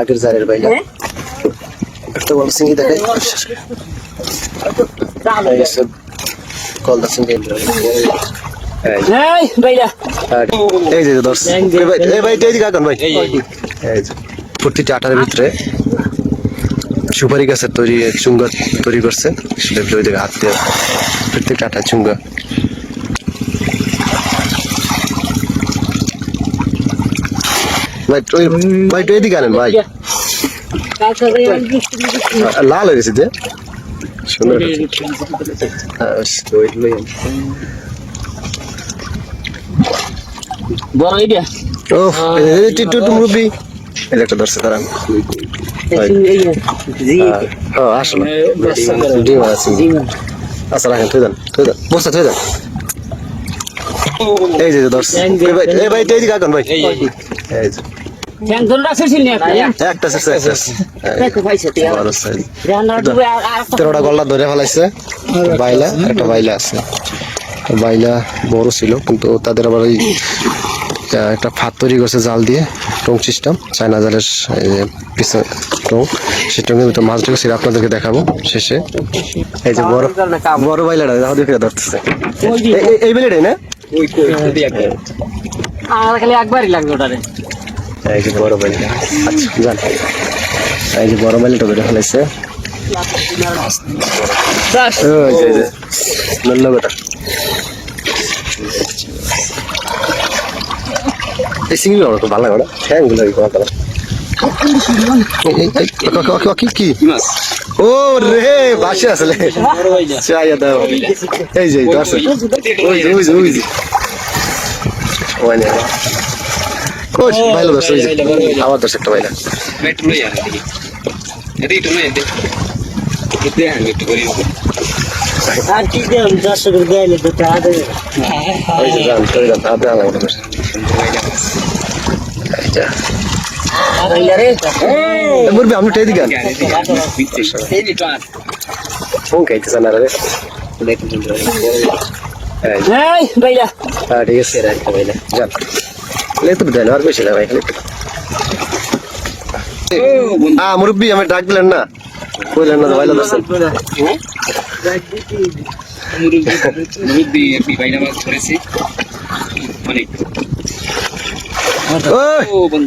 আগের জারের বাইলা একটা বড় সিঙ্গি দেখাই কলদা সিঙ্গি এই যে। দর্শ। এই ভাই এই দিকে আগান ভাই। এই যে প্রতিটি আটার ভিতরে সুপারি গাছের তৈরি চুঙ্গা তৈরি করছে। সেটা ওই দিকে হাত দিয়ে প্রত্যেকটা আটা চুঙ্গা। ভাই ভাই একটু এদিকে আনেন ভাই লাল হয়ে গেছে যে সুন্দর হ্যাঁ। বড় আইডিয়া ও টিটু মুভি এটা একটা দর্শক দাঁড়ান আসলে ডিম আছে আচ্ছা রাখেন থই দেন থই দেন বসে থই দেন এই যে দর্শক এই ভাই এই এই ভাই এই যে একটা সেটি তেরোটা গল্লা ধরে ফেলাইছে। বাইলা একটা বাইলা আছে। বাইলা বড় ছিল কিন্তু তাদের আবার ওই একটা ফাত তৈরি করছে জাল দিয়ে টং সিস্টেম চায়না জালের পিছনে টং টঙের মাছ ঢুকে আপনাদেরকে দেখাবো শেষে। এই যে বড় বড় বাইলাটা দেখে ধরতেছে। এই- বেলেটাই না? আর খালি একবারই লাগবে ওটারে। এই যে বড় বাইলা আচ্ছা জান এই যে বড় বাইলাটা ধরে ওই যে, এই সিঙ্গি খুব ভালো লাগে হ্যাঁ গুলো এই কি? ও রে বাসে আসলে চাইয়া দাও। এই যে দর্শক ওই কোচ ভালো দর্শক ওই যে আমার দর্শকটা ভাইলা। আর কি দশ টাকা দেয়নি দুটো আদে ওই যে জান তোর জান হাতে আলাদা দর্শক এইটা ভাইলা রে? মুরবি আমি টেদি গান ফোন খাইতেছ না রে এই। এই ভাইলা। হ্যাঁ ঠিক আছে। যান। দেন আর বেশি না ভাই হ্যাঁ মুরব্বি আমি ডাক দিলেন না? কইলেন না ভাইলা দর্শন মুরব্বী একটি বাইনা মাছ ধরেছি অনেক। ও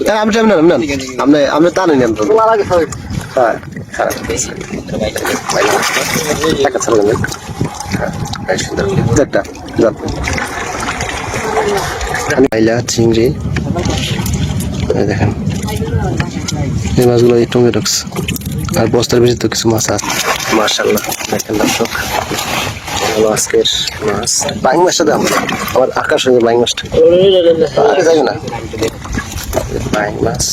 হ্যাঁ, আমি টাইম না না আপনি আপনি তা নেন তো টাকা ছাড়া নেন এই সুন্দর। একটা যান আমি পাইলা চিংড়ি। এই দেখেন। এই মাছগুলো এই টঙ্গে ঢুকছে আর বস্তার ভিতরে তো কিছু মাছ আছে। মার্শাল্লাহ দেখেন দর্শক হলো আজকের মাছ। বাইং মাছটা দাম। আমার আকাশ হয়ে বাইং মাছটা। আগে যাবে না? বাইং মাছ।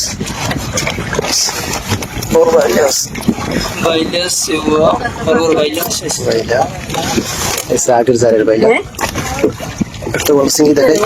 আগের জারের বাইলা। একটা বড় সিঙ্গি দেখাই